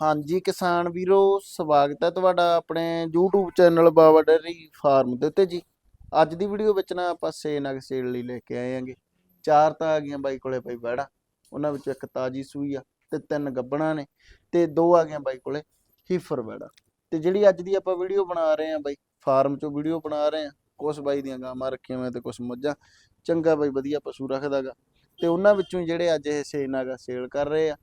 ਹਾਂਜੀ, ਕਿਸਾਨ ਵੀਰੋ, ਸਵਾਗਤ ਹੈ ਤੁਹਾਡਾ ਆਪਣੇ YouTube channel Baba dairy farm ਦੇ ਉੱਤੇ ਜੀ। ਅੱਜ ਦੀ ਵੀਡੀਓ ਵਿੱਚ ਨਾ ਆਪਾਂ ਸੇ ਨਗ ਸੇਲ ਲਈ ਲੈ ਕੇ ਆਏ ਆਂਗੇ। ਚਾਰ ਤਾਂ ਆ ਗਈਆਂ ਬਾਈ ਕੋਲੇ ਬਾਈ ਬੈੜਾ, ਉਹਨਾਂ ਵਿੱਚੋਂ ਇੱਕ ਤਾਜੀ ਸੂਈ ਆ ਤੇ ਤਿੰਨ ਗੱਬਣਾ ਨੇ ਤੇ ਦੋ ਆ ਗਈਆਂ ਬਾਈ ਕੋਲੇ ਹੀਫਰ ਬੈੜਾ। ਤੇ ਜਿਹੜੀ ਅੱਜ ਦੀ ਆਪਾਂ ਵੀਡੀਓ ਬਣਾ ਰਹੇ ਆਂ ਬਾਈ, ਫਾਰਮ ਚੋਂ ਵੀਡੀਓ ਬਣਾ ਰਹੇ ਆਂ ਕੁਛ ਬਾਈ ਦੀਆਂ ਗਾਵਾਂ ਰੱਖੀਆਂ ਹੋਈਆਂ ਤੇ ਕੁਛ ਮੱਝਾਂ, ਚੰਗਾ ਬਾਈ ਵਧੀਆ ਪਸ਼ੂ ਰੱਖਦਾਗਾ। ਤੇ ਉਹਨਾਂ ਵਿੱਚੋਂ ਹੀ ਜਿਹੜੇ ਅੱਜ ਇਹ ਸੇ ਨਗ ਸੇਲ ਕਰ ਰਹੇ ਆ,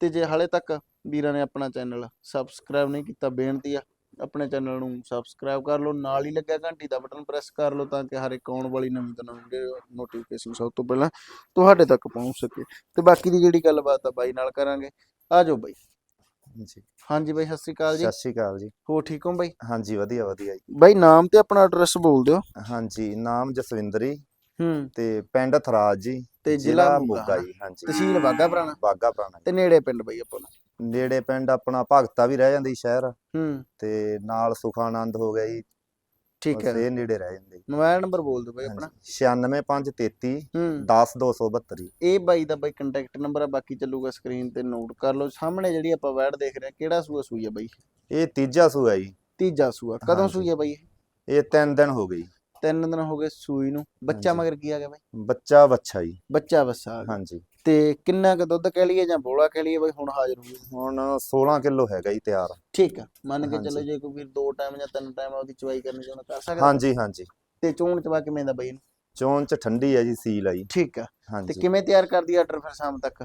ਤੇ ਜੇ ਹਾਲੇ ਤੱਕ ਵੀਰਾਂ ਨੇ ਆਪਣਾ ਚੈਨਲ ਸਬਸਕ੍ਰਾਈਬ ਨਹੀਂ ਕੀਤਾ ਬੇਨਤੀ ਆ ਆਪਣੇ ਚੈਨਲ ਨੂੰ ਸਬਸਕ੍ਰਾਈਬ ਕਰ ਲਓ ਨਾਲ ਹੀ ਲੱਗਿਆ ਘੰਟੀ ਦਾ ਬਟਨ ਪ੍ਰੈਸ ਕਰ ਲਓ ਤਾਂ ਕਿ ਹਰ ਇੱਕ ਆਉਣ ਵਾਲੀ ਨਵੀਂ ਤੋਂ ਨਵੀਂ ਨੋਟੀਫਿਕੇਸ਼ਨ ਸਭ ਤੋਂ ਪਹਿਲਾਂ ਤੁਹਾਡੇ ਤੱਕ ਪਹੁੰਚ ਸਕੇ। ਤੇ ਬਾਕੀ ਦੀ ਜਿਹੜੀ ਗੱਲਬਾਤ ਆ ਬਾਈ ਨਾਲ ਕਰਾਂਗੇ। ਆ ਜਾਓ ਬਾਈ। ਜੀ ਹਾਂਜੀ ਬਾਈ ਸਤਿ ਸ਼੍ਰੀ ਅਕਾਲ ਜੀ। ਸਤਿ ਸ਼੍ਰੀ ਅਕਾਲ ਜੀ। ਹੋ ਠੀਕ ਹੋ ਬਾਈ? ਹਾਂਜੀ ਵਧੀਆ ਵਧੀਆ ਜੀ। ਬਾਈ ਨਾਮ ਤੇ ਆਪਣਾ ਐਡਰੈਸ ਬੋਲ ਦਿਓ। ਹਾਂਜੀ ਨਾਮ ਜਸਵਿੰਦਰੀ ਹੂੰ। ਤੇ ਪਿੰਡ ਥਰਾਜ ਜੀ ਤੇ ਜ਼ਿਲ੍ਹਾ ਮੋਗਾ। ਜੀ ਹਾਂਜੀ। ਤਹਿਸੀਲ ਬਾਗਾ ਪੁਰਾਣਾ। ਬਾਗਾ ਪੁਰਾਣਾ ਤੇ ਨੇੜੇ ਪਿੰਡ ਬਾਈ ਆਪਾਂ ਨੂੰ। ਨੇੜੇ ਪਿੰਡ ਆਪਣਾ ਭਗਤਾ ਵੀ ਰਹਿ ਜਾਂਦੀ ਸ਼ਹਿਰ। ਹੂੰ। ਤੇ ਨਾਲ ਸੁਖਾਨੰਦ ਹੋ ਗਿਆ ਜੀ। ਠੀਕ ਹੈ ਬਸ ਇਹ ਨੇੜੇ ਰਹਿ ਜਾਂਦੇ ਜੀ। ਮੋਬਾਈਲ ਨੰਬਰ ਬੋਲ ਦਿਓ ਬਾਈ ਆਪਣਾ। ਹਾਂਜੀ 96533 ਹੂੰ। 10272 ਜੀ ਇਹ ਬਾਈ ਦਾ ਬਾਈ ਕੰਟੈਕਟ ਨੰਬਰ ਆ ਬਾਕੀ ਚੱਲੂਗਾ ਸਕਰੀਨ ਤੇ ਨੋਟ ਕਰ ਲਓ। ਸਾਹਮਣੇ ਜਿਹੜੀ ਆਪਾਂ ਵੈੜ ਦੇਖ ਰਹੇ ਆ ਕਿਹੜਾ ਸੂਆ ਸੂਈ ਆ ਬਾਈ? ਇਹ ਤੀਜਾ ਸੂਆ ਜੀ। ਤੀਜਾ ਸੂਆ। ਕਦੋਂ ਹਾਂਜੀ। ਸੂਈ ਆ ਬਾਈ ਇਹ? ਇਹ ਤਿੰਨ ਦਿਨ ਹੋ ਗਈ ਤਿੰਨ ਦਿਨ ਹੋ ਗਏ ਸੂਈ ਨੂੰ। ਬੱਚਾ ਹਾਂਜੀ। ਮਗਰ ਕੀ ਆ ਗਿਆ ਬਾਈ? ਬੱਚਾ ਬੱਚਾ ਜੀ। ਬੱਚਾ ਬੱਸਾ ਆ ਗਿਆ। ਹਾਂਜੀ। ਤੇ ਕਿੰਨਾ ਕੁ ਦੁੱਧ ਕਹਿ ਲਈਏ ਜਾਂ ਬੋਲਾ ਕਹਿ ਲਈਏ ਬਾਈ ਹੁਣ ਹਾਜ਼ਰ ਹੋ? ਗਈ ਹੁਣ 16 ਕਿਲੋ ਹੈਗਾ ਜੀ ਤਿਆਰ। ਠੀਕ ਆ ਮੰਨ ਕੇ ਹਾਂਜੀ। ਚੱਲੋ ਜੇ ਕੋਈ ਵੀਰ ਦੋ ਟਾਈਮ ਜਾਂ ਤਿੰਨ ਟਾਈਮ ਉਹਦੀ ਚਵਾਈ ਕਰਨੀ ਚਾਹੁੰਦਾ ਕਰ ਸਕਦਾ। ਹਾਂਜੀ ਹਾਂਜੀ। ਤੇ ਚੋਣ ਚਵਾ ਕਿਵੇਂ ਦਾ ਬਾਈ ਇਹਨੂੰ? ਚੋਣ ਚ ਠੰਡੀ ਹੈ ਜੀ ਸੀਲ ਆ ਜੀ। ਠੀਕ ਆ। ਤੇ ਹਾਂਜੀ। ਕਿਵੇਂ ਤਿਆਰ ਕਰਦੀ ਆਰਡਰ ਫਿਰ ਸ਼ਾਮ ਤੱਕ?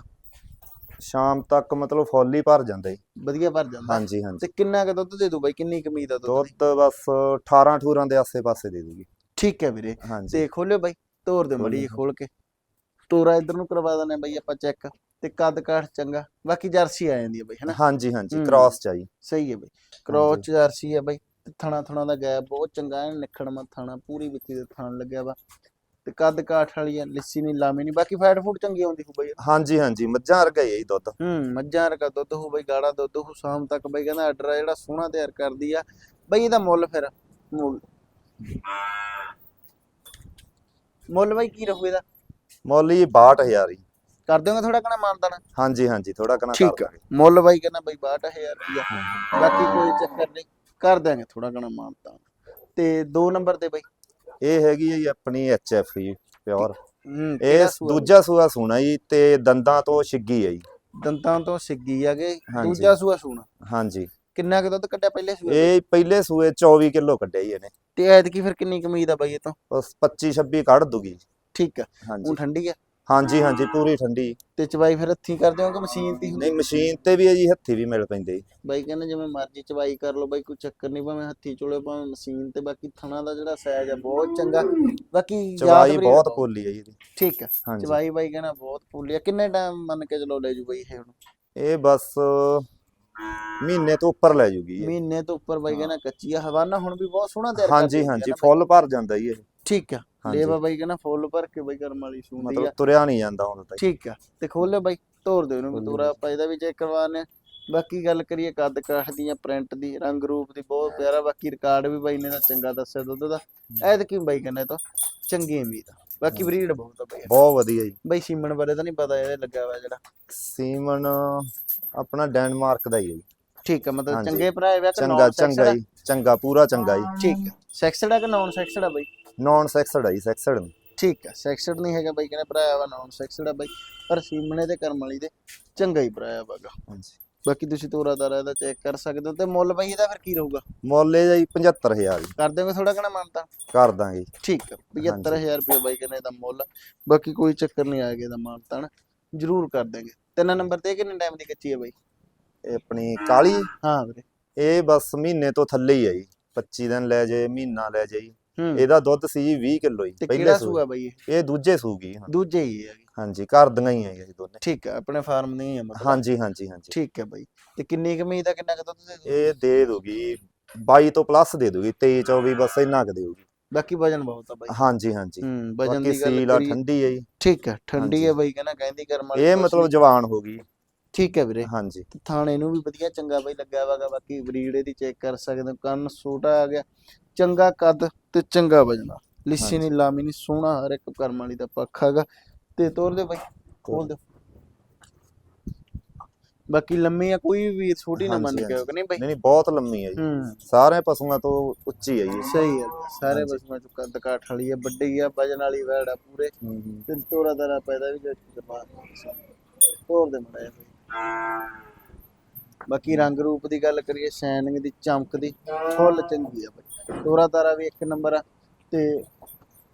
ਸ਼ਾਮ ਤੱਕ ਮਤਲਬ ਫੁੱਲ ਹੀ ਭਰ ਜਾਂਦਾ। ਜੀ ਵਧੀਆ ਭਰ ਜਾਂਦਾ। ਹਾਂਜੀ ਹਾਂਜੀ। ਤੇ ਕਿੰਨਾ ਕੁ ਦੁੱਧ ਦੇ ਦੂ ਬਾਈ? ਕਿੰਨੀ ਕਮੀਦ ਆ ਦੁੱਧ ਦੀ? ਦੁੱਧ ਬਸ 18 18 ਦੇ ਆਸੇ-ਪਾਸੇ ਦੇ ਦੂਗੀ ਠੀਕ ਹੈ ਵੀਰੇ ਹਾਂਜੀ। ਤੇ ਖੋਲਿਓ ਬਾਈ ਤੋਰ ਦੇ ਮੜੀ। ਖੋਲ ਕੇ। ਤੋਰਾ ਇਧਰ ਨੂੰ ਕਰਵਾ ਆ ਬਾਈ ਆਪਾਂ ਚੈੱਕ ਤੇ ਕੱਦ ਕਾਠ ਚੰਗਾ ਬਾਕੀ ਜਰਸੀ ਆ ਜਾਂਦੀ ਹੈ ਬਾਈ ਹਨਾ? ਹਾਂਜੀ ਹਾਂਜੀ। ਕ੍ਰਾਸ ਚਾਹੀ ਸਹੀ ਹੈ ਬਾਈ ਕ੍ਰੋਸ ਚ ਜਰਸੀ ਹੈ ਬਾਈ ਥਣਾ ਥਣਾ ਦਾ ਗੈਪ ਬਹੁਤ ਚੰਗਾ ਹੈ ਨਿਖੜਮਾ ਥਣਾ ਪੂਰੀ ਵਿੱਚੀ ਦੇ ਥਣ ਲੱਗਿਆ ਵਾ। ਤੇ ਕੱਦ ਕਾਠ ਵਾਲੀ ਆ ਲਿੱਸੀ ਨਹੀਂ ਲਾਮੀ ਨਹੀਂ ਬਾਕੀ ਫੈਟ ਫੂਡ ਚੰਗੀ ਆਉਂਦੀ ਹੋ ਬਾਈ। ਹਾਂਜੀ ਹਾਂਜੀ ਮੱਝਾਂ ਵਰਗਾ ਹੀ ਦੁੱਧ। ਹੂੰ ਮੱਝਾਂ ਰਕਾ ਦੁੱਧ ਹੋ ਬਾਈ ਗਾੜਾ ਦੁੱਧ ਹੋ ਸ਼ਾਮ ਤੱਕ ਬਾਈ ਕਹਿੰਦਾ ਆਰਡਰ ਆ ਜਿਹੜਾ ਸੋਹਣਾ ਤਿਆਰ ਕਰਦੀ ਆ। ਬਾਈ ਇਹਦਾ ਮੁੱਲ ਫਿਰ ਮੁੱਲ ਮੁੱਲ ਬਾਈ ਕੀ ਰਹੂ ਇਹਦਾ? ਮੁੱਲ ਜੀ 62000 ਜੀ। ਕਰ ਦਿਓਗੇ ਥੋੜਾ ਕਣਾ ਮਾਨਦਾਨਾ? ਹਾਂਜੀ ਹਾਂਜੀ ਥੋੜਾ ਕਨਾ ਠੀਕ ਆ। ਦਾਂਗੇ। ਮੁੱਲ ਬਾਈ ਕਹਿੰਦਾ ਬਾਈ 62000 ਰੁਪਿਆ ਬਾਕੀ ਕੋਈ ਚੱਕਰ ਨਹੀਂ ਕਰ ਦਾਂਗੇ ਥੋੜਾ ਘਣਾ ਮਾਨਤਾ ਤੇ ਦੋ ਨੰਬਰ ਤੇ ਬਾਈ? ਇਹ ਹੈਗੀ ਹੈ ਜੀ ਆਪਣੀ ਐਚਐਫ ਜੀ ਪਿਓਰ। ਹੂੰ ਇਹ ਕਿਹੜਾ ਸੂਆ ਬਾਈ? ਦੂਜਾ ਸੂਆ ਸੂਣਾ ਜੀ ਤੇ ਦੰਦਾਂ ਤੋਂ ਛਿੱਗੀ ਹੈ ਜੀ। ਦੰਤਾਂ ਤੋਂ ਸਿੱਗੀ ਆਗੇ ਹਾਂਜੀ। ਦੂਜਾ ਸੂਆ ਸੂਣਾ। ਹਾਂਜੀ। ਕਿੰਨਾ ਕੁ ਦੁੱਧ ਕੱਢਿਆ ਪਹਿਲੇ ਸੂਏ ਇਹ ਪਹਿਲੇ ਸੂਏ 24 ਕਿਲੋ ਕੱਢਿਆ ਜੀ ਇਹਨੇ। ਤੇ ਐਤਕੀ ਫਿਰ ਕਿੰਨੀ ਕਮੀਦ ਆ ਬਾਈ ਇਹ ਤੋਂ? ਬਸ 25 26 ਕੱਢ ਦੂਗੀ ਠੀਕ ਆ। ਹਾਂਜੀ। ਠੰਡੀ ਆ? ਹਾਂਜੀ ਹਾਂਜੀ ਪੂਰੀ ਠੰਡੀ। ਤੇ ਚਵਾਈ ਫਿਰ ਹੱਥੀਂ ਕਰ ਦਿਓਗੇ ਮਸ਼ੀਨ ਤੇ ਹੀ ਹੁੰਦੀ? ਨਹੀਂ ਮਸ਼ੀਨ ਤੇ ਵੀ ਹੈ ਜੀ ਹੱਥੀ ਵੀ ਮਿਲ ਪੈਂਦੇ। ਬਾਈ ਕਹਿੰਦੇ ਜਿਵੇਂ ਮਰਜ਼ੀ ਚਵਾਈ ਕਰ ਲਓ ਬਾਈ ਕੋਈ ਚੱਕਰ ਨਹੀਂ ਭਾਵੇਂ ਹੱਥੀ ਚੋਲੇ ਭਾਵੇਂ ਮਸ਼ੀਨ ਤੇ ਬਾਕੀ ਥਣਾ ਦਾ ਜਿਹੜਾ ਸਾਈਜ਼ ਆ ਬਹੁਤ ਚੰਗਾ। ਬਾਕੀ ਯਾਦ ਚਵਾਈ ਬਹੁਤ ਪੋਲੀ ਹੈ ਜੀ ਇਹਦੀ। ਠੀਕ ਆ। ਹਾਂਜੀ। ਚਵਾਈ ਬਾਈ ਕਹਿੰਦਾ ਬਹੁਤ ਫੁੱਲੀ ਆ। ਕਿੰਨੇ ਟਾਈਮ ਮੰਨ ਕੇ ਚਲੋ ਲੈ ਜੂ ਬਾਈ ਇਹ ਹੁਣ? ਇਹ ਬਸ ਮਹੀਨੇ ਤੋਂ ਉੱਪਰ ਲੈ ਜੂਗੀ ਇਹ। ਮਹੀਨੇ ਤੋਂ ਉੱਪਰ ਬਾਈ ਕਹਿੰਦਾ ਕੱਚੀ ਆ ਹਵਾਨਾ ਹੁਣ ਵੀ ਬਹੁਤ ਸੋਹਣਾ ਤਿਆਰ ਹਾਂਜੀ ਹਾਂਜੀ ਫੁੱਲ ਭਰ ਜਾਂਦਾ ਜੀ ਇਹ। ਠੀਕ ਆ। ਲੇਵਾ ਬਾਈ ਕਹਿੰਦਾ ਫੁੱਲ ਭਰ ਕੇ ਬਾਈ ਕਰਮ ਵਾਲੀ ਸੂੰਦੀ ਮਤਲਬ ਆ ਤੁਰਿਆ ਨਹੀਂ ਜਾਂਦਾ ਹੁਣ ਤਾਂ। ਠੀਕ ਆ। ਤੇ ਖੋਲੇ ਬਾਈ ਤੋਰ ਦੇ ਉਹਨੂੰ ਵੀ ਖੋਲ੍ਹੋ ਤੋਰਾ ਆਪਾਂ ਇਹਦਾ ਵੀ ਚੈੱਕ ਕਰਵਾਣੇ ਬਾਕੀ ਗੱਲ ਕਰੀਏ ਕੱਦ ਕਾਠ ਦੀ ਜਾਂ ਪ੍ਰਿੰਟ ਦੀ ਰੰਗ ਰੂਪ ਦੀ ਬਹੁਤ ਪਿਆਰਾ। ਬਾਕੀ ਰਿਕਾਰਡ ਵੀ ਬਾਈ ਨੇ ਤਾਂ ਚੰਗਾ ਦੱਸਿਆ ਦੁੱਧ ਦਾ। ਐਤਕੀ ਬਾਈ ਕਹਿੰਦਾ ਤਾਂ ਚੰਗੀ ਉਮੀਦ ਆ। ਬਾਕੀ ਬਰੀਡ ਬਹੁਤ ਆ ਬਾਈ। ਬਹੁਤ ਵਧੀਆ ਜੀ। ਬਾਈ ਸੀਮਨ ਬਾਰੇ ਤਾਂ ਨਹੀਂ ਪਤਾ ਇਹਦੇ ਲੱਗਾ ਹੋਇਆ ਜਿਹੜਾ। ਸੀਮਨ ਆਪਣਾ ਡੈਨਮਾਰਕ ਦਾ ਹੀ ਹੈ ਜੀ। ਠੀਕ ਆ ਮਤਲਬ ਹਾਂਜੀ। ਚੰਗੇ ਭਰਾ ਹੈ ਕਿ ਚੰਗਾ ਚੰਗਾ? ਜੀ ਚੰਗਾ ਪੂਰਾ ਚੰਗਾ ਜੀ। ਠੀਕ ਆ। ਸੈਕਸਡ ਆ ਕਿ ਨਾਨ ਸੈਕਸਡ ਆ ਬਾਈ? ਨਾਨ ਸੈਕਸਡ ਹੈ ਜੀ ਸੈਕਸਡ ਠੀਕ ਆ ਸੈਕਸਡ ਨਹੀਂ ਹੈਗਾ ਬਾਈ ਕਹਿੰਦੇ ਭਰਾਇਆ ਵਾ ਨਾਨ ਸੈਕਸਡ ਆ ਬਾਈ। ਪਰ ਸੀਮਨੇ ਤੇ ਕਰਮ ਵਾਲੀ ਦੇ ਚੰਗਾ ਹੀ ਭਰਾਇਆ ਵਾਗਾ ਹਾਂਜੀ। ਬਾਕੀ ਤੁਸੀਂ ਤੋਰਾ ਤਾਰਾ ਇਹਦਾ ਚੈੱਕ ਕਰ ਸਕਦੇ ਹੋ ਤੇ ਮੁੱਲ ਬਾਈ ਇਹਦਾ ਫਿਰ ਕੀ ਰਹੂਗਾ? ਮੁੱਲ ਇਹ ਜੀ 75000 ਜੀ। ਕਰ ਦਿਓਗੇ ਥੋੜਾ ਘਣਾ ਮੰਨਤਾ? ਕਰ ਦਾਂਗੇ। ਠੀਕ ਆ 75000 ਰੁਪਏ ਬਾਈ ਕਹਿੰਦੇ ਇਹਦਾ ਮੁੱਲ। ਬਾਕੀ ਕੋਈ ਚੱਕਰ ਨਹੀਂ ਆਏਗਾ ਇਹਦਾ ਮਾਨਤਾ ਨਾ ਜ਼ਰੂਰ ਕਰ ਦੇਂਗੇ ਤਿੰਨ ਨੰਬਰ ਤੇ ਕਿੰਨੇ ਟਾਈਮ ਦੀ ਕੱਚੀ ਹੈ ਬਾਈ? ਇਹ ਆਪਣੀ ਕਾਲੀ ਹਾਂ ਵੀਰੇ। ਇਹ ਬਸ ਮਹੀਨੇ ਤੋਂ ਥੱਲੇ ਹੀ ਹੈ ਜੀ। 25 ਦਿਨ ਲੈ ਜੇ ਮਹੀਨਾ ਲੈ ਜੇ ਜੀ। ਹੂੰ। ਇਹਦਾ ਦੁੱਧ ਸੀ ਜੀ 20 ਕਿਲੋ ਜੀ ਪਹਿਲੇ ਸੂਆ। ਬਾਈ ਇਹ? ਇਹ ਦੂਜੇ ਸੂਗੀ ਹਾਂ। ਦੂਜੇ ਹੀ ਹੈ ਹਾਂਜੀ ਘਰ ਦੀਆਂ ਹੀ ਹੈ ਜੀ ਦੋਨੇ। ਠੀਕ ਆ ਆਪਣੇ ਫਾਰਮ ਨਹੀਂ ਹੈ ਮਤਲਬ। ਹਾਂਜੀ ਹਾਂਜੀ ਹਾਂਜੀ। ਠੀਕ ਹੈ ਬਾਈ। ਤੇ ਕਿੰਨੀ ਕਮੀ ਦਾ ਕਿੰਨਾ ਕੁ ਦੁੱਧ ਦੇ ਦੂ ਇਹ ਦੇ ਦੂਗੀ 22 ਤੋਂ ਪਲੱਸ ਦੇ ਦੂਗੀ 23 24 ਬਸ ਇੰਨਾ ਕੁ ਦੇਊਗੀ। ਬਾਕੀ ਵਜਨ ਬਹੁਤ ਆ ਬਾਈ। ਹਾਂਜੀ ਹਾਂਜੀ। ਹੂੰ ਵਜਨ ਦੀ ਗੱਲ ਸੀਲ ਆ ਠੰਡੀ ਹੈ ਜੀ। ਠੀਕ ਹੈ ਠੰਡੀ। ਹੈ ਬਾਈ ਕਹਿੰਦਾ ਕਹਿੰਦੀ ਕਰਮ ਵਾਲੀ ਇਹ ਮਤਲਬ। ਜਵਾਨ ਹੋ ਗਈ। ਠੀਕ ਹੈ ਵੀਰੇ। ਹਾਂਜੀ। ਥਾਣੇ ਨੂੰ ਵੀ ਵਧੀਆ ਚੰਗਾ ਬਾਈ ਲੱਗਾ ਵਾਗਾ ਬਾਕੀ ਬਰੀਡ ਇਹਦੀ ਚੈੱਕ ਕਰ ਸਕਦੇ ਹੋ ਕੰਨ ਛੋਟਾ ਆ ਗਿਆ। ਚੰਗਾ ਕੱਦ ਤੇ ਚੰਗਾ ਵਜਨਾ ਲਿੱਸੀ। ਨਹੀਂ ਲਾਮੀ ਨਹੀਂ ਸੋਹਣਾ ਹਰ ਇੱਕ ਕਰਮ ਵਾਲੀ ਦਾ ਪੱਖ ਹੈਗਾ। ਤੇ ਤੋਰ ਦੇ ਬਾਈ ਖੋਲ ਦੇ ਬਾਕੀ ਲੰਮੀ ਆ ਕੋਈ ਵੀ ਵੀਰ ਛੋਟੀ ਨਾ ਮੰਨ ਕੇ ਕਿ ਨਹੀਂ ਬਾਈ? ਨਹੀਂ ਨਹੀਂ ਬਹੁਤ ਲੰਮੀ ਹੈ ਜੀ। ਹੂੰ। ਸਾਰੇ ਪਸ਼ੂਆਂ ਤੋਂ ਉੱਚੀ ਹੈ ਜੀ। ਸਹੀ ਹੈ ਸਾਰੇ। ਬਸਮਾ ਚ ਕੱਦ ਕਾਠ ਵਾਲੀ ਆ ਵੱਡੀ ਆ ਵਜਨ ਵਾਲੀ ਵੈੜ ਆ ਪੂਰੇ। ਹੂੰ, ਹੂੰ। ਤੇ ਤੋਰਾ ਦਰਾ ਪੈਦਾ ਵੀ ਜੱਟ ਕਰਵਾ ਹੋਰ ਦੇ ਮੜਾਇਆ ਬਾਕੀ ਰੰਗ ਰੂਪ ਦੀ ਗੱਲ ਕਰੀਏ ਸ਼ਾਈਨਿੰਗ ਦੀ ਚਮਕ ਦੀ ਫੁੱਲ ਚੰਗੀ ਆ ਬਾਈ। ਤੋਰਾ ਤਾਰਾ ਵੀ ਇੱਕ ਨੰਬਰ ਆ ਤੇ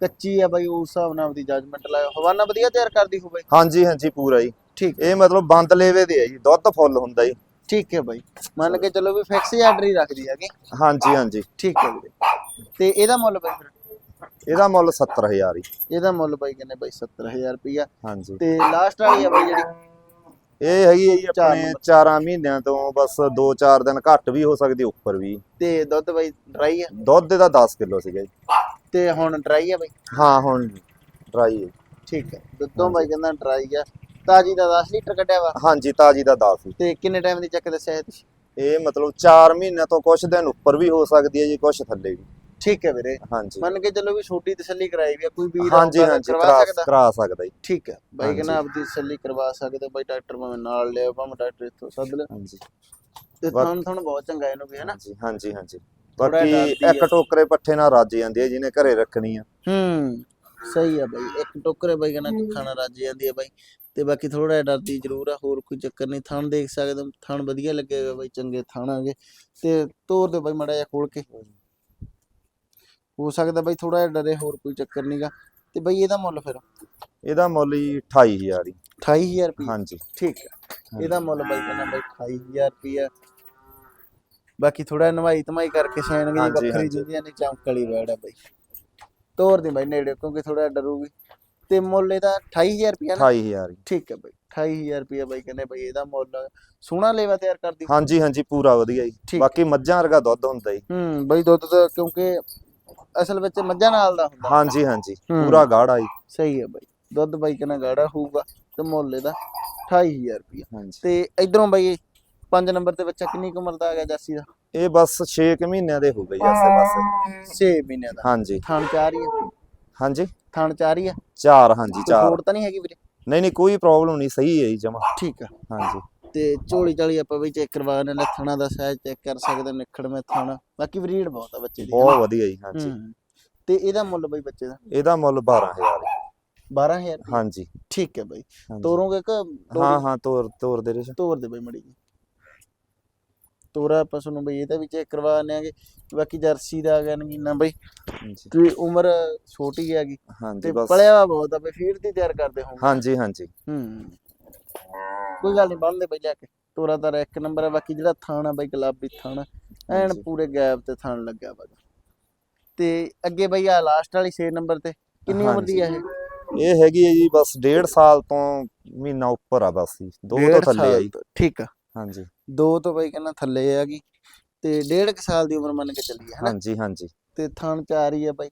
ਕੱਚੀ ਆ ਬਾਈ ਉਸ ਹਿਸਾਬ ਨਾਲ ਆਪਦੀ ਜੱਜਮੈਂਟ ਲਾਇਓ। ਹਵਾਨਾ ਵਧੀਆ ਤਿਆਰ ਕਰਦੀ ਹੋ ਬਾਈ? ਹਾਂਜੀ ਹਾਂਜੀ ਪੂਰਾ ਜੀ। ਠੀਕ। ਇਹ ਮਤਲਬ ਬੰਦ ਲੇਵੇ ਦੇ ਹੈ ਜੀ ਦੁੱਧ ਫੁੱਲ ਹੁੰਦਾ ਜੀ। ਠੀਕ ਹੈ ਬਾਈ। ਮੰਨ ਕੇ ਚੱਲੋ ਵੀ ਫਿਕਸ ਆਰਡਰ ਹੀ ਰੱਖਦੀ ਹੈਗੀ। ਹਾਂਜੀ ਹਾਂਜੀ। ਠੀਕ ਹੈ ਵੀਰੇ। ਤੇ ਇਹਦਾ ਮੁੱਲ ਬਾਈ ਫਿਰ? ਇਹਦਾ ਮੁੱਲ 70000 ਜੀ। ਇਹਦਾ ਮੁੱਲ ਬਾਈ ਕਹਿੰਦੇ ਬਾਈ 70000 ਰੁਪਈਆ। ਹਾਂਜੀ। ਤੇ ਲਾਸਟ ਵਾਲੀ ਆ ਬਾਈ ਜਿਹੜੀ? ਇਹ ਹੈਗੀ ਹੈ ਜੀ ਆਪਣੇ ਨੰਬਰ। 4 ਮਹੀਨਿਆਂ ਤੋਂ ਬਸ 2-4 ਦਿਨ ਘੱਟ ਵੀ ਹੋ ਸਕਦੀ ਉੱਪਰ ਵੀ। ਤੇ ਦੁੱਧ ਬਾਈ ਡਰਾਈ ਆ? ਦੁੱਧ ਇਹਦਾ 10 ਕਿਲੋ ਸੀਗਾ ਜੀ। ਤੇ ਹੁਣ ਡਰਾਈ ਆ ਬਾਈ? ਹਾਂ ਹੁਣ ਡਰਾਈ ਹੈ ਠੀਕ ਹੈ ਦੁੱਧੋਂ ਬਾਈ ਕਹਿੰਦਾ ਡਰਾਈ ਆ। ਤਾਜੀ ਦਾ 10 ਲੀਟਰ ਕੱਢਿਆ ਵਾ? ਹਾਂਜੀ ਤਾਜੀ ਦਾ 10 ਤੇ ਕਿੰਨੇ ਟਾਈਮ ਦੀ ਚੱਕ ਦੱਸਿਆ ਤੁਸੀਂ? ਇਹ ਮਤਲਬ 4 ਮਹੀਨਿਆਂ ਤੋਂ ਕੁਝ ਦਿਨ ਉੱਪਰ ਵੀ ਹੋ ਸਕਦੀ ਹੈ ਜੀ ਕੁਝ ਥੱਲੇ ਵੀ। ਠੀਕ ਹੈ ਵੀਰੇ। ਹਾਂਜੀ। ਮੰਨ ਕੇ ਚੱਲੋ ਵੀ ਛੋਟੀ ਤਸੱਲੀ ਕਰਾਈ ਵੀ ਆ ਕੋਈ ਵੀਰ ਹਾਂਜੀ ਹਾਂਜੀ ਕਰਾ ਸਕਦਾ। ਜੀ। ਠੀਕ ਹੈ ਬਾਈ। ਕਹਿੰਦਾ ਆਪਦੀ ਤਸੱਲੀ ਕਰਵਾ ਸਕਦੇ ਬਾਈ ਡਾਕਟਰ ਭਾਵੇਂ ਨਾਲ ਲਿਆਓ ਭਾਵੇਂ ਡਾਕਟਰ ਇੱਥੋਂ ਸੱਦ ਲੈ ਹਾਂਜੀ। ਤੇ ਤੁਹਾਨੂੰ ਤੁਹਾਨੂੰ ਬਹੁਤ ਚੰਗਾ ਇਹਨੂੰ ਵੀ ਹੈ ਨਾ? ਹਾਂਜੀ ਹਾਂਜੀ ਹਾਂਜੀ। ਬਾਕੀ ਇੱਕ। ਟੋਕਰੇ ਪੱਠੇ ਨਾਲ ਰੱਜ ਜਾਂਦੀ ਹੈ ਜਿਹਨੇ ਘਰੇ ਰੱਖਣੀ ਆ। ਹੂੰ ਸਹੀ ਆ ਬਾਈ ਇੱਕ ਟੋਕਰੇ ਬਾਈ ਕਹਿੰਦਾ ਖਾਣਾ ਰੱਜ ਜਾਂਦੀ ਆ ਬਾਈ। ਤੇ ਬਾਕੀ ਥੋੜਾ ਜਿਹਾ ਡਰਦੀ ਜ਼ਰੂਰ ਆ ਹੋਰ ਕੋਈ ਚੱਕਰ ਨਹੀਂ ਥਣ ਦੇਖ ਸਕਦੇ ਹੋ ਥਣ ਵਧੀਆ ਲੱਗੇਗਾ ਬਾਈ ਚੰਗੇ ਥਣ ਆਗੇ ਤੇ ਤੋਰ ਦੇ ਬਾਈ ਮੜਾ ਜਿਹਾ ਖੋਲ ਕੇ। ਹੋ ਸਕਦਾ ਬਾਈ ਥੋੜਾ ਜਿਹਾ ਡਰੇ ਹੋਰ ਕੋਈ ਚੱਕਰ ਨਹੀਂਗਾ ਤੇ ਬਾਈ ਇਹਦਾ ਮੁੱਲ ਫਿਰ? ਇਹਦਾ ਮੁੱਲ ਜੀ 28000 ਜੀ 28000 ਰੁਪਏ ਹਾਂਜੀ। ਠੀਕ ਹੈ ਇਹਦਾ ਮੁੱਲ ਬਾਈ ਕਹਿੰਦਾ ਬਾਈ 28000 ਰੁਪਏ ਬਾਕੀ ਥੋੜਾ ਨਵਾਈ ਧਮਾਈ ਕਰਕੇ ਸ਼ੈਨਗੀ ਹਾਂਜੀ, ਵੱਖਰੀ ਹਾਂਜੀ। ਜਿਹਦੀਆਂ ਨੇ ਚਮਕ ਵਾਲੀ ਵੈੜ ਆ ਬਾਈ। ਤੋਰ ਦੀ ਬਾਈ ਨੇੜੇ ਕਿਉਂਕਿ ਥੋੜਾ ਡਰੂਗੀ। ਤੇ ਮੁੱਲ ਇਹਦਾ 28000 ਰੁਪਏ ਨਾ? 28000 ਜੀ ਠੀਕ ਹੈ ਬਾਈ 28000 ਰੁਪਏ ਬਾਈ ਕਹਿੰਦੇ ਬਾਈ ਇਹਦਾ ਮੁੱਲ ਸੋਹਣਾ ਲੇਵਾ ਤਿਆਰ ਕਰਦੀ। ਹਾਂਜੀ ਹਾਂਜੀ ਪੂਰਾ ਵਧੀਆ ਜੀ। ਬਾਕੀ ਮੱਝਾਂ ਵਰਗਾ ਦੁੱਧ ਹੁੰਦਾ ਜੀ। ਹੂੰ ਬਾਈ ਦੁੱਧ ਤਾਂ ਕਿਉਂਕਿ ਅਸਲ ਵਿੱਚ ਮੱਝਾਂ ਨਾਲ ਦਾ ਹੁੰਦਾ। ਹਾਂਜੀ ਹਾਂਜੀ ਹੂੰ। ਪੂਰਾ ਗਾੜਾ ਜੀ। ਸਹੀ ਹੈ ਬਾਈ। ਦੁੱਧ ਬਾਈ ਕਹਿੰਦਾ ਗਾੜਾ ਹੋਊਗਾ ਤੇ ਮੁੱਲ ਇਹਦਾ 28000 ਰੁਪਏ ਹਾਂਜੀ। ਤੇ ਇਧਰੋਂ ਬਾਈ 5 ਨੰਬਰ ਤੇ ਬੱਚਾ ਕਿੰਨੀ ਕੁ ਉਮਰ ਦਾ ਆ ਗਿਆ ਜਾਸੀ ਦਾ? ਇਹ ਬਸ 6 ਮਹੀਨਿਆਂ ਦੇ ਹੋ ਗਏ ਜੀ ਆਸੇ ਪਾਸੇ। 6 ਮਹੀਨਿਆਂ ਦਾ। ਹਾਂਜੀ। ਥਣ ਚਾਰ ਹੀ ਆ। ਹਾਂਜੀ। ਥਣ ਚਾਰ ਹੀ ਆ? ਚਾਰ ਹਾਂਜੀ ਚਾਰ। ਫੋੜ ਤਾਂ ਨਹੀਂ ਹੈਗੀ ਵੀਰੇ? ਨਹੀਂ ਨਹੀਂ ਕੋਈ ਪ੍ਰੋਬਲਮ ਨਹੀਂ ਸਹੀ ਹੈ ਜੀ ਜਮਾ। ਠੀਕ ਆ। ਹਾਂਜੀ। ਤੇ ਝੋਲੀ ਝਾਲੀ ਆਪਾਂ ਵੀ ਚੈੱਕ ਕਰਵਾ ਨੇ ਲੱਥਣਾ ਦਾ ਸਾਈਜ਼ ਚੈੱਕ ਕਰ ਸਕਦੇ ਨਿਖੜ ਮੇ ਥਣ। ਬਾਕੀ ਬਰੀਡ ਬਹੁਤ ਆ ਬੱਚੇ ਦੀ ਬਹੁਤ ਵਧੀਆ ਜੀ ਹਾਂਜੀ। ਤੇ ਇਹਦਾ ਮੁੱਲ ਬਾਈ ਬੱਚੇ ਦਾ? ਇਹਦਾ ਮੁੱਲ 12000 ਹੈ। 12000 ਹਾਂਜੀ। ਠੀਕ ਹੈ ਬਾਈ। ਤੋਰੋਗੇ ਕਿ ਹਾਂ ਹਾਂ ਤੋਰ ਤੋਰ ਦੇ ਰਿਸ਼ ਤੋਰ ਦੇ ਬਾਈ ਮੜੀ ਜੀ ਤੋਰਾ ਆਪਾਂ ਤੁਹਾਨੂੰ ਬਈ ਇਹਦਾ ਵੀ ਚੈੱਕ ਕਰਵਾ ਆਂਗੇ ਬਾਕੀ ਜਰਸੀ ਦਾ ਆ ਗਿਆ ਨਗੀਨਾ ਬਈ ਤੇ ਉਮਰ ਛੋਟੀ ਹੈਗੀ ਤੇ ਪਲਿਆ ਬਹੁਤ ਆ ਬਈ ਫੀਡ ਦੀ ਤਿਆਰ ਕਰਦੇ ਹੋਣਗੇ ਹਾਂਜੀ ਹਾਂਜੀ। ਹੂੰ। ਕੋਈ ਗੱਲ ਨਹੀਂ ਬੰਨਦੇ ਬਈ ਲੈ ਕੇ। ਤੋਰਾ ਤਾਰਾ ਇੱਕ ਨੰਬਰ ਆ ਬਾਕੀ ਜਿਹੜਾ ਥਾਣ ਬਈ ਗੁਲਾਬੀ ਥਾਣ ਐਨ। ਪੂਰੇ ਗੈਪ ਤੇ ਥਾਣ ਲੱਗਿਆ ਵਾ। ਤੇ ਅੱਗੇ ਬਈ ਆ ਲਾਸਟ ਵਾਲੀ 6 ਨੰਬਰ ਤੇ ਕਿੰਨੀ ਉਮਰ ਦੀ ਆ ਇਹ? ਇਹ ਹੈਗੀ ਹੈ ਜੀ ਬਸ 1.5 ਸਾਲ ਤੋਂ ਮਹੀਨਾ ਉੱਪਰ ਆ ਬਸ ਜੀ ਦੋ ਤੋਂ ਥੱਲੇ ਆ ਸਾਲ ਜੀ। ਤੋਂ, ਠੀਕ ਆ। ਹਾਂਜੀ। ਦੋ ਤੋਂ ਬਈ ਕਹਿੰਦਾ ਥੱਲੇ ਹੈਗੀ ਤੇ ਡੇਢ ਕੁ ਸਾਲ ਦੀ ਉਮਰ ਮੰਨ ਕੇ ਚੱਲੀਏ ਹਨਾ? ਹਾਂਜੀ ਹਾਂਜੀ। ਤੇ ਥਣ ਚਾਰ ਹੀ ਆ ਬਾਈ।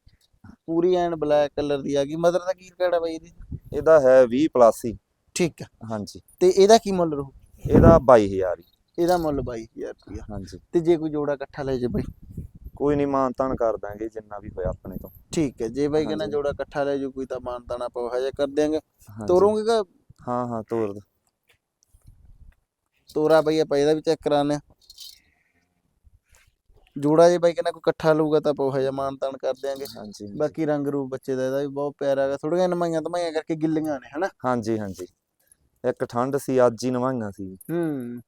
ਪੂਰੀ ਐਨ ਬਲੈਕ ਕਲਰ ਦੀ ਆ ਗਈ। ਮਦਰ ਦਾ ਕੀ ਕਿਹੜਾ ਬਾਈ ਇਹਦੀ? ਇਹਦਾ ਹੈ 20 ਪਲੱਸ ਹੀ। ਠੀਕ ਆ। ਹਾਂਜੀ। ਤੇ ਇਹਦਾ ਕੀ ਮੁੱਲ ਰਹੂ? ਇਹਦਾ 22000 ਜੀ ਇਹਦਾ ਮੁੱਲ 22000 ਰੁਪਇਆ ਹਾਂਜੀ। ਤੇ ਜੇ ਕੋਈ ਜੋੜਾ ਇਕੱਠਾ ਲੈ ਜੇ ਬਾਈ? ਕੋਈ ਨਹੀਂ ਮਾਨਤਾਨ ਕਰ ਦਾਂਗੇ ਜਿੰਨਾ ਵੀ ਹੋਇਆ ਆਪਣੇ ਤੋਂ। ਠੀਕ ਹੈ ਜੇ ਬਾਈ ਕਹਿੰਦਾ ਹਾਂਜੀ। ਜੋੜਾ ਇਕੱਠਾ ਲੈ ਜੋ ਕੋਈ ਤਾਂ ਮਾਨਤਾਣਾ ਆਪਾਂ ਹਜੇ ਕਰ ਦਿਆਂਗੇ। ਹਾਂਜੀ। ਤੋਰੋਂਗੇ ਕਿ ਹਾਂ ਹਾਂ ਤੋਰ ਦੇ। ਤੋਰਾ ਬਾਈ ਆਪਾਂ ਇਹਦਾ ਵੀ ਚੈੱਕ ਕਰਾਣੇ ਜੋੜਾ ਜੇ ਬਾਈ ਕਹਿੰਦਾ ਕੋਈ ਇਕੱਠਾ ਲਊਗਾ ਤਾਂ ਆਪਾਂ ਹਜੇ ਮਾਨਤਾਨ ਕਰ ਦਿਆਂਗੇ। ਹਾਂਜੀ। ਬਾਕੀ ਰੰਗ ਰੂਪ ਬੱਚੇ ਦਾ ਇਹਦਾ ਵੀ ਬਹੁਤ ਪਿਆਰਾ ਹੈਗਾ। ਥੋੜੀਆਂ ਨਮਾਈਆਂ ਧਮਾਈਆਂ ਕਰਕੇ ਗਿੱਲੀਆਂ ਨੇ ਹਨਾ? ਹਾਂਜੀ ਹਾਂਜੀ। ਇੱਕ ਠੰਡ ਸੀ ਅੱਜ ਹੀ ਨਵਾਈਆਂ ਸੀ। ਹੂੰ।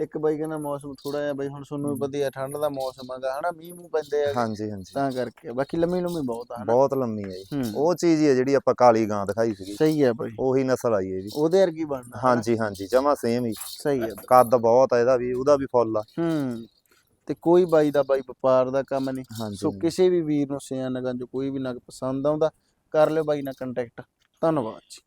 ਇੱਕ ਬਾਈ ਕਹਿੰਦਾ ਮੌਸਮ ਥੋੜਾ ਜਿਹਾ ਬਾਈ ਹੁਣ ਤੁਹਾਨੂੰ ਪਤਾ ਹੀ। ਠੰਡ ਦਾ ਮੌਸਮ ਹੈਗਾ ਹਨਾ? ਮੀਂਹ ਮੂੰਹ ਪੈਂਦੇ ਆ। ਹਾਂਜੀ ਹਾਂਜੀ। ਤਾਂ ਕਰਕੇ। ਬਾਕੀ ਲੰਮੀ ਲੰਮੀ ਬਹੁਤ ਆ ਹਨਾ? ਬਹੁਤ ਲੰਮੀ ਹੈ ਜੀ। ਉਹ ਚੀਜ਼ ਹੀ ਹੈ ਜਿਹੜੀ ਆਪਾਂ ਕਾਲੀ ਗਾਂ ਦਿਖਾਈ ਸੀਗੀ। ਸਹੀ ਹੈ ਬਾਈ। ਉਹੀ ਨਸਲ ਆਈ ਹੈ ਜੀ। ਉਹਦੇ ਵਰਗੀ ਬਣਨਾ? ਹਾਂਜੀ ਹਾਂਜੀ। ਜਮਾ ਸੇਮ ਹੀ। ਸਹੀ ਹੈ। ਕੱਦ ਬਹੁਤ ਆ ਇਹਦਾ ਵੀ ਉਹਦਾ ਵੀ ਫੁੱਲ ਆ। ਹੂੰ। ਤੇ ਕੋਈ ਬਾਈ ਦਾ ਬਾਈ ਵਪਾਰ ਦਾ ਕੰਮ ਨਹੀਂ। ਸੋ ਕਿਸੇ ਵੀ ਵੀਰ ਨੂੰ ਸਿਆਣਗਾਂ ਜੋ ਕੋਈ ਵੀ ਨਗ ਪਸੰਦ ਆਉਂਦਾ ਕਰ ਲਿਓ ਬਾਈ ਨਾਲ ਕੰਟੈਕਟ ਧੰਨਵਾਦ ਜੀ।